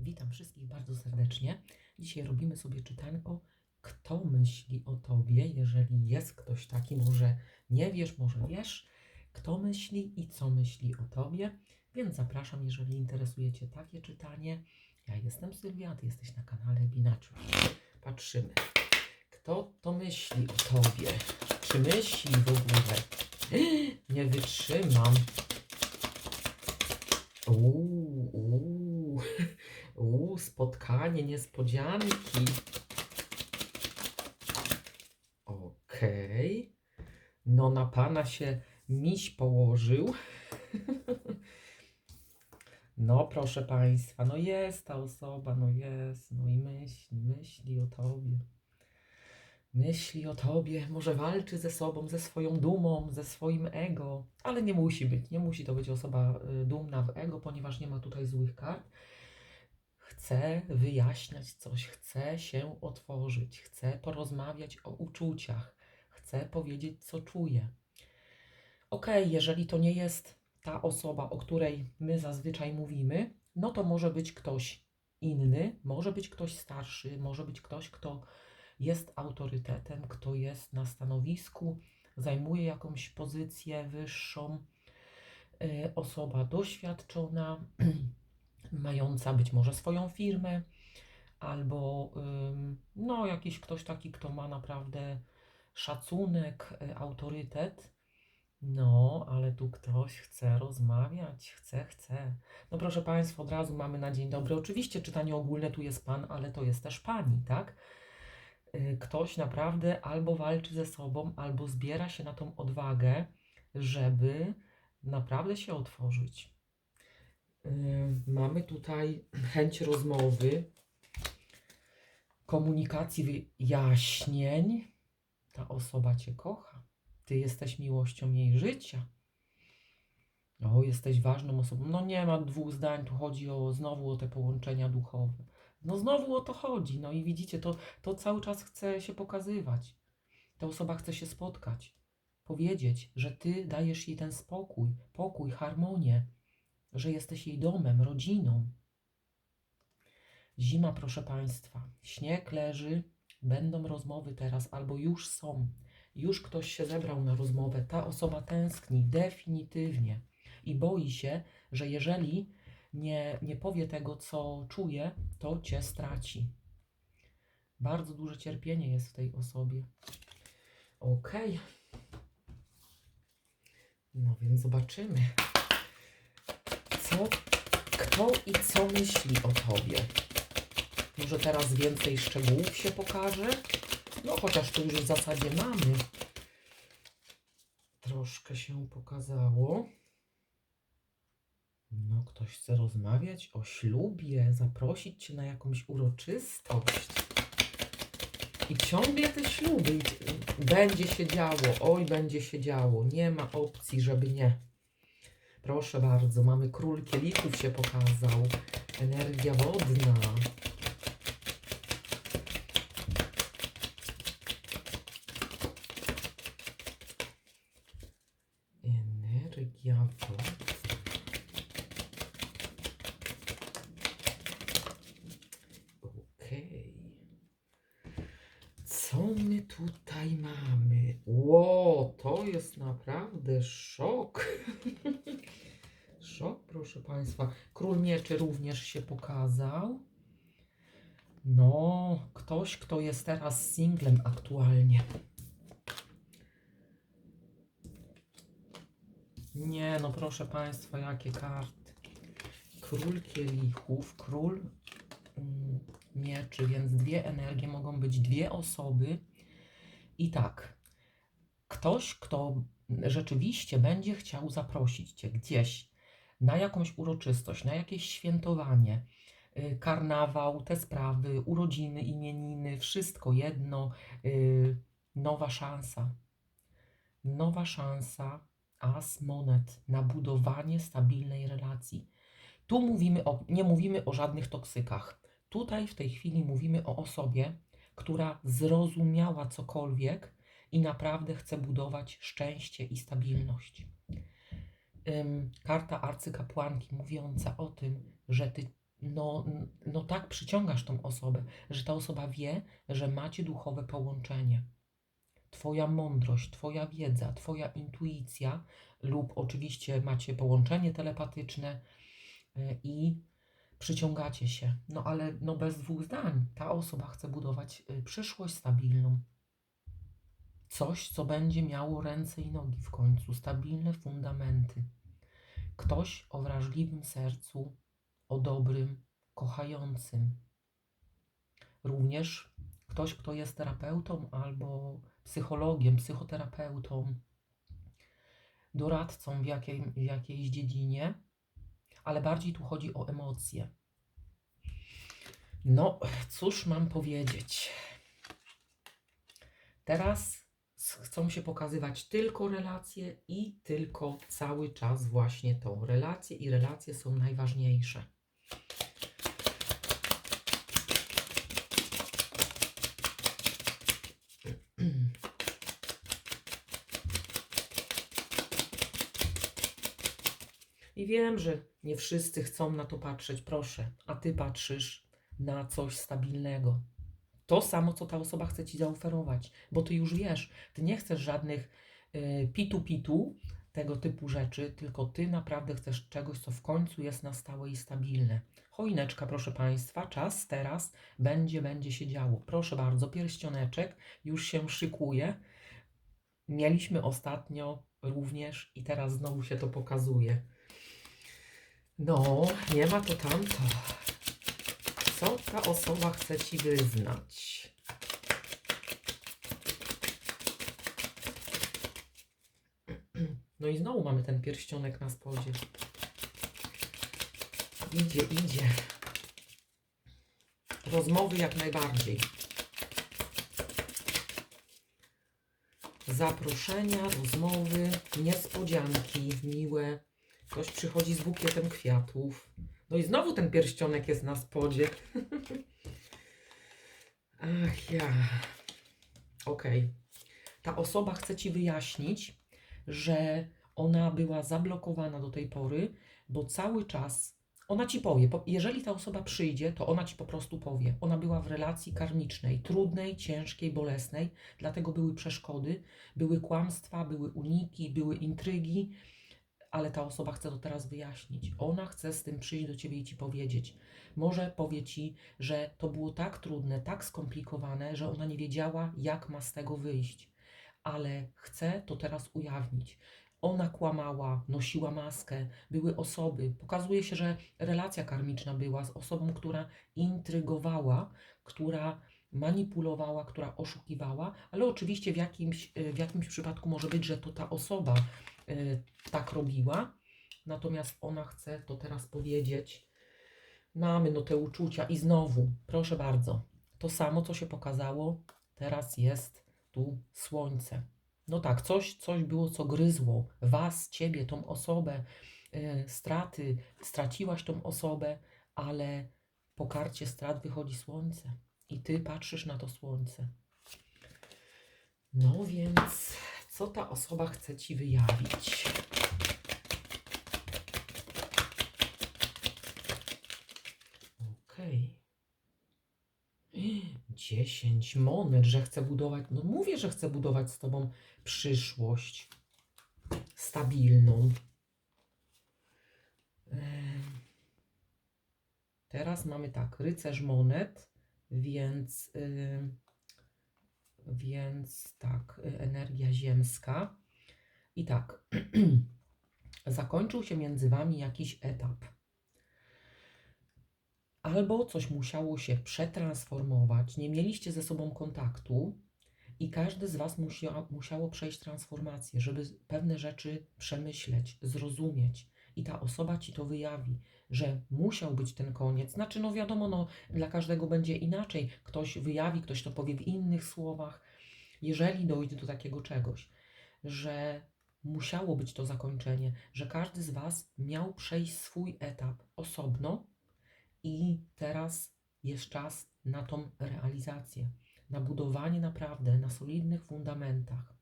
Witam wszystkich bardzo serdecznie. Dzisiaj robimy sobie czytanko Kto myśli o tobie? Jeżeli jest ktoś taki, może nie wiesz, może wiesz, kto myśli i co myśli o tobie. Więc zapraszam, jeżeli interesuje Cię takie czytanie. Ja jestem Sylwia, Ty jesteś na kanale Binaczy. Patrzymy. Kto to myśli o tobie? Czy myśli w ogóle? Nie wytrzymam. Uuu, spotkanie, niespodzianki. Okej. No na pana się miś położył. No proszę państwa, no jest ta osoba, no jest, no i myśli, myśli o tobie. Myśli o tobie, może walczy ze sobą, ze swoją dumą, ze swoim ego, ale nie musi być, nie musi to być osoba y, dumna w ego, ponieważ nie ma tutaj złych kart. Chce wyjaśniać coś, chce się otworzyć, chce porozmawiać o uczuciach, chce powiedzieć, co czuje. Okej, jeżeli to nie jest ta osoba, o której my zazwyczaj mówimy, no to może być ktoś inny, może być ktoś starszy, może być ktoś, kto jest autorytetem, kto jest na stanowisku, zajmuje jakąś pozycję wyższą, y, osoba doświadczona, mająca być może swoją firmę, albo no jakiś ktoś taki, kto ma naprawdę szacunek, y, autorytet. No, ale tu ktoś chce rozmawiać, chce, chce. No proszę Państwa, od razu mamy na dzień dobry. Oczywiście czytanie ogólne tu jest Pan, ale to jest też Pani, tak? Y, Ktoś naprawdę albo walczy ze sobą, albo zbiera się na tą odwagę, żeby naprawdę się otworzyć. Y, Mamy tutaj chęć rozmowy, komunikacji, wyjaśnień. Ta osoba Cię kocha. Ty jesteś miłością jej życia. O, jesteś ważną osobą. No nie ma dwóch zdań, tu chodzi o znowu o te połączenia duchowe. No znowu o to chodzi. No i widzicie, to, to cały czas chce się pokazywać. Ta osoba chce się spotkać. Powiedzieć, że ty dajesz jej ten spokój, pokój, harmonię, że jesteś jej domem, rodziną. Zima, proszę Państwa. Śnieg leży, będą rozmowy teraz, albo już są. Już ktoś się zebrał na rozmowę. Ta osoba tęskni definitywnie i boi się, że jeżeli nie, nie powie tego, co czuje, to cię straci. Bardzo duże cierpienie jest w tej osobie. Okej. No więc zobaczymy, co, kto i co myśli o tobie. Może teraz więcej szczegółów się pokaże? No chociaż tu już w zasadzie mamy. Troszkę się pokazało. No, ktoś chce rozmawiać o ślubie, zaprosić cię na jakąś uroczystość. I ciągle te śluby. Będzie się działo, oj, będzie się działo. Nie ma opcji, żeby nie. Proszę bardzo, mamy król kielichów się pokazał. Energia wodna. Energia wodna. Okej. Co my tutaj mamy? Ło, to jest naprawdę szok. szok, proszę Król mieczy również się pokazał. No, ktoś, kto jest teraz singlem aktualnie. Nie, no proszę Państwa, jakie karty. Król kielichów, król mm, mieczy, więc dwie energie mogą być dwie osoby. I tak, ktoś, kto rzeczywiście będzie chciał zaprosić Cię gdzieś na jakąś uroczystość, na jakieś świętowanie, y, karnawał, te sprawy, urodziny, imieniny, wszystko jedno, y, nowa szansa. Nowa szansa, as monet na budowanie stabilnej relacji. Tu mówimy o, nie mówimy o żadnych toksykach. Tutaj w tej chwili mówimy o osobie, która zrozumiała cokolwiek i naprawdę chce budować szczęście i stabilność. Karta arcykapłanki mówiąca o tym, że ty no, no tak przyciągasz tą osobę, że ta osoba wie, że macie duchowe połączenie. Twoja mądrość, Twoja wiedza, Twoja intuicja, lub oczywiście macie połączenie telepatyczne y, i przyciągacie się. No ale no bez dwóch zdań, ta osoba chce budować y, przyszłość stabilną. Coś, co będzie miało ręce i nogi w końcu, stabilne fundamenty. Ktoś o wrażliwym sercu, o dobrym, kochającym. Również ktoś, kto jest terapeutą albo psychologiem, psychoterapeutą, doradcą w, jakiej, w jakiejś dziedzinie, ale bardziej tu chodzi o emocje. No, cóż mam powiedzieć? Teraz chcą się pokazywać tylko relacje i tylko cały czas właśnie tą relację i relacje są najważniejsze. I wiem, że nie wszyscy chcą na to patrzeć, proszę, a ty patrzysz na coś stabilnego. To samo, co ta osoba chce ci zaoferować, bo ty już wiesz, ty nie chcesz żadnych y, pitu-pitu, tego typu rzeczy, tylko ty naprawdę chcesz czegoś, co w końcu jest na stałe i stabilne. Choineczka, proszę Państwa, czas teraz będzie, będzie się działo. Proszę bardzo, pierścioneczek już się szykuje. Mieliśmy ostatnio również i teraz znowu się to pokazuje. No, nie ma to tamto. Co ta osoba chce ci wyznać? No i znowu mamy ten pierścionek na spodzie. Idzie, idzie. Rozmowy jak najbardziej. Zaproszenia, rozmowy, niespodzianki miłe. Ktoś przychodzi z bukietem kwiatów. No i znowu ten pierścionek jest na spodzie. Ach ja. Okej. Ta osoba chce ci wyjaśnić, że ona była zablokowana do tej pory, bo cały czas ona ci powie, po- jeżeli ta osoba przyjdzie, to ona ci po prostu powie. Ona była w relacji karmicznej, trudnej, ciężkiej, bolesnej, dlatego były przeszkody, były kłamstwa, były uniki, były intrygi, ale ta osoba chce to teraz wyjaśnić. Ona chce z tym przyjść do ciebie i ci powiedzieć. Może powie ci, że to było tak trudne, tak skomplikowane, że ona nie wiedziała, jak ma z tego wyjść, ale chce to teraz ujawnić. Ona kłamała, nosiła maskę, były osoby. Pokazuje się, że relacja karmiczna była z osobą, która intrygowała, która manipulowała, która oszukiwała, ale oczywiście w jakimś, y, w jakimś przypadku może być, że to ta osoba y, tak robiła, natomiast ona chce to teraz powiedzieć. Mamy no te uczucia i znowu, proszę bardzo, to samo, co się pokazało, teraz jest tu słońce. No tak, coś, coś było, co gryzło was, ciebie, tą osobę, y, straty, straciłaś tą osobę, ale po karcie strat wychodzi słońce i ty patrzysz na to słońce. No więc, co ta osoba chce ci wyjawić? Okej. Dziesięć monet, że chce budować. No mówię, że chcę budować z tobą przyszłość stabilną. Teraz mamy tak, rycerz monet, więc, ym, więc tak, y, energia ziemska. I tak, zakończył się między wami jakiś etap. Albo coś musiało się przetransformować, nie mieliście ze sobą kontaktu i każdy z was musia, musiało przejść transformację, żeby pewne rzeczy przemyśleć, zrozumieć. I ta osoba ci to wyjawi, że musiał być ten koniec. Znaczy, no wiadomo, no, dla każdego będzie inaczej. Ktoś wyjawi, ktoś to powie w innych słowach. Jeżeli dojdzie do takiego czegoś, że musiało być to zakończenie, że każdy z was miał przejść swój etap osobno, i teraz jest czas na tą realizację, na budowanie naprawdę na solidnych fundamentach.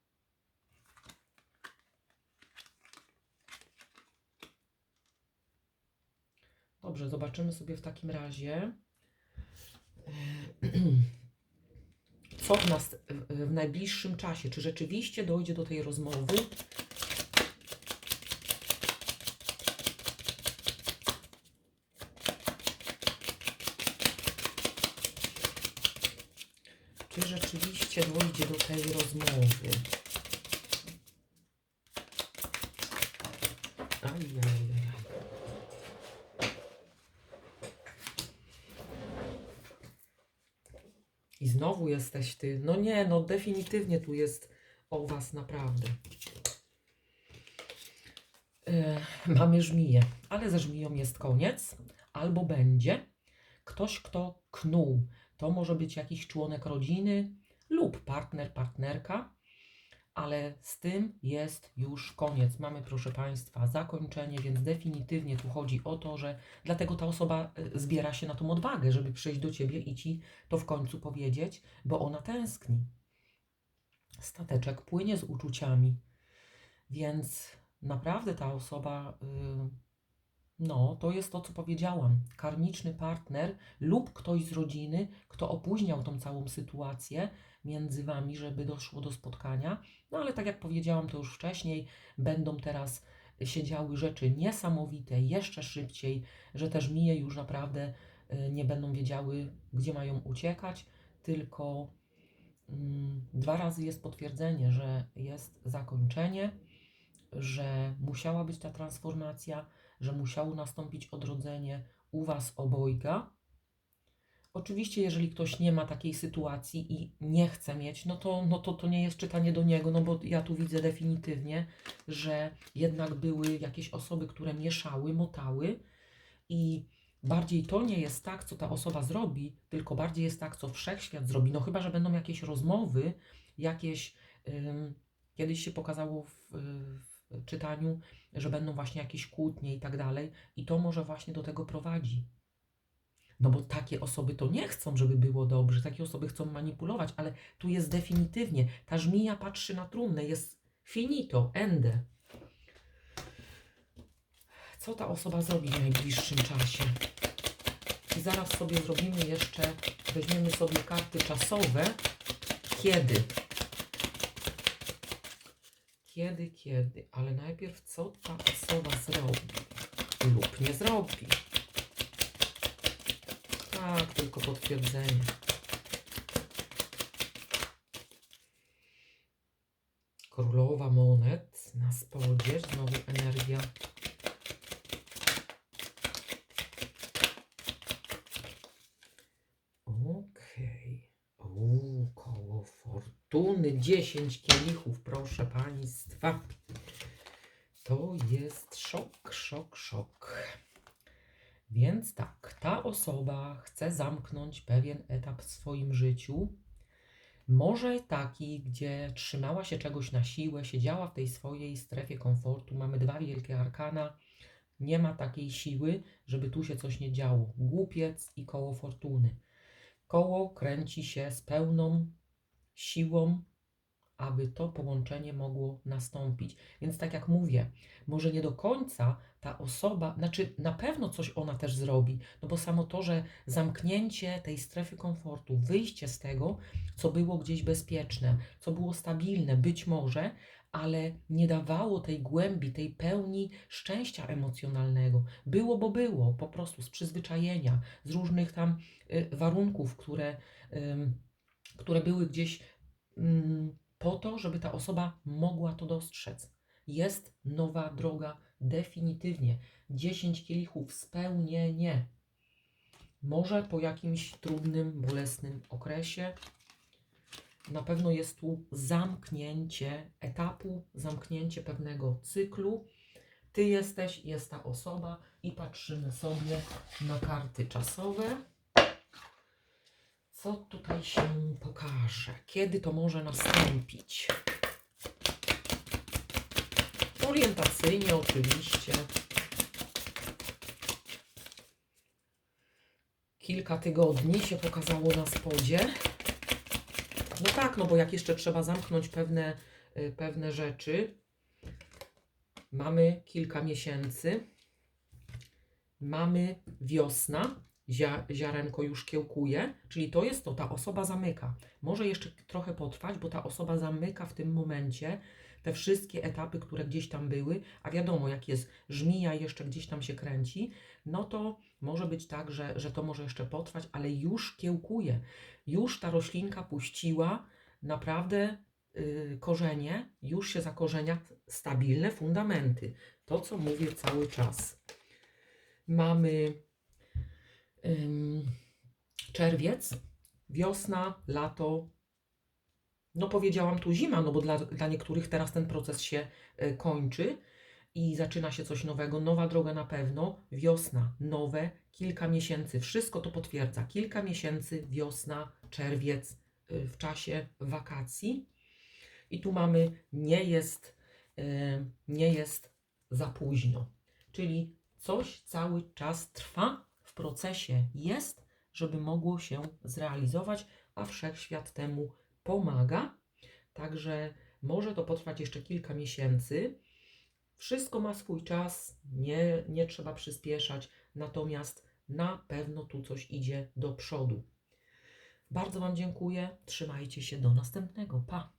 Dobrze, zobaczymy sobie w takim razie, co w nas w- najbliższym czasie, czy rzeczywiście dojdzie do tej rozmowy. Czy rzeczywiście dojdzie do tej rozmowy? Ajajaj. I znowu jesteś ty. No nie, no definitywnie tu jest o was naprawdę. E, mamy żmiję, ale ze żmiją jest koniec. Albo będzie ktoś, kto knuł. To może być jakiś członek rodziny lub partner, partnerka, ale z tym jest już koniec. Mamy, proszę Państwa, zakończenie, więc definitywnie tu chodzi o to, że dlatego ta osoba y, zbiera się na tą odwagę, żeby przyjść do Ciebie i Ci to w końcu powiedzieć, bo ona tęskni. Stateczek płynie z uczuciami, więc naprawdę ta osoba, y, no, to jest to, co powiedziałam. Karmiczny partner lub ktoś z rodziny, kto opóźniał tą całą sytuację między Wami, żeby doszło do spotkania. No ale tak jak powiedziałam to już wcześniej, będą teraz się działy rzeczy niesamowite, jeszcze szybciej, że też mije już naprawdę y, nie będą wiedziały, gdzie mają uciekać, tylko mm, dwa razy jest potwierdzenie, że jest zakończenie, że musiała być ta transformacja, że musiało nastąpić odrodzenie u Was obojga. Oczywiście, jeżeli ktoś nie ma takiej sytuacji i nie chce mieć, no to, no to to nie jest czytanie do niego, no bo ja tu widzę definitywnie, że jednak były jakieś osoby, które mieszały, motały i bardziej to nie jest tak, co ta osoba zrobi, tylko bardziej jest tak, co wszechświat zrobi. No chyba, że będą jakieś rozmowy, jakieś. Kiedyś się pokazało w, w czytaniu, że będą właśnie jakieś kłótnie i tak dalej, i to może właśnie do tego prowadzi. No bo takie osoby to nie chcą, żeby było dobrze, takie osoby chcą manipulować, ale tu jest definitywnie, ta żmija patrzy na trumnę, jest finito, ende. Co ta osoba zrobi w najbliższym czasie? I zaraz sobie zrobimy jeszcze, weźmiemy sobie karty czasowe. Kiedy? Kiedy, kiedy? Ale najpierw co ta osoba zrobi? Lub nie zrobi. Tak, tylko potwierdzenie. Królowa monet na spodzie, znowu energia. Okej. Okay. koło fortuny. 10 kielichów, proszę To jest szok, szok, szok. Więc tak, ta osoba chce zamknąć pewien etap w swoim życiu. Może taki, gdzie trzymała się czegoś na siłę, siedziała w tej swojej strefie komfortu. Mamy dwa wielkie arkana. Nie ma takiej siły, żeby tu się coś nie działo. Głupiec i koło fortuny. Koło kręci się z pełną siłą, aby to połączenie mogło nastąpić. Więc tak jak mówię, może nie do końca ta osoba, znaczy na pewno coś ona też zrobi, no bo samo to, że zamknięcie tej strefy komfortu, wyjście z tego, co było gdzieś bezpieczne, co było stabilne, być może, ale nie dawało tej głębi, tej pełni szczęścia emocjonalnego. Było, bo było, po prostu z przyzwyczajenia, z różnych tam y, warunków, które, ym, które były gdzieś ym, po to, żeby ta osoba mogła to dostrzec. Jest nowa droga, definitywnie. 10 kielichów, spełnienie. Może po jakimś trudnym, bolesnym okresie. Na pewno jest tu zamknięcie etapu, zamknięcie pewnego cyklu. Ty jesteś, jest ta osoba i patrzymy sobie na karty czasowe. Co tutaj się pokaże? Kiedy to może nastąpić? Orientacyjnie oczywiście. Kilka tygodni się pokazało na spodzie. No tak, no bo jak jeszcze trzeba zamknąć pewne, y, pewne rzeczy, mamy kilka miesięcy. mamy wiosna, ziarenko już kiełkuje, czyli to jest to, ta osoba zamyka. Może jeszcze trochę potrwać, bo ta osoba zamyka w tym momencie te wszystkie etapy, które gdzieś tam były, a wiadomo, jak jest żmija jeszcze gdzieś tam się kręci, no to może być tak, że, że to może jeszcze potrwać, ale już kiełkuje. Już ta roślinka puściła naprawdę y, korzenie, już się zakorzenia stabilne fundamenty. To, co mówię cały czas. Mamy czerwiec, wiosna, lato. No powiedziałam tu zima, no bo dla, dla niektórych teraz ten proces się y, kończy i zaczyna się coś nowego, nowa droga na pewno, wiosna, nowe, kilka miesięcy, wszystko to potwierdza. Kilka miesięcy, wiosna, czerwiec, y, w czasie wakacji. I tu mamy, nie jest, y, nie jest za późno. Czyli coś cały czas trwa, procesie jest, żeby mogło się zrealizować, a wszechświat temu pomaga. Także może to potrwać jeszcze kilka miesięcy. Wszystko ma swój czas, nie, nie trzeba przyspieszać, natomiast na pewno tu coś idzie do przodu. Bardzo Wam dziękuję. Trzymajcie się do następnego. Pa!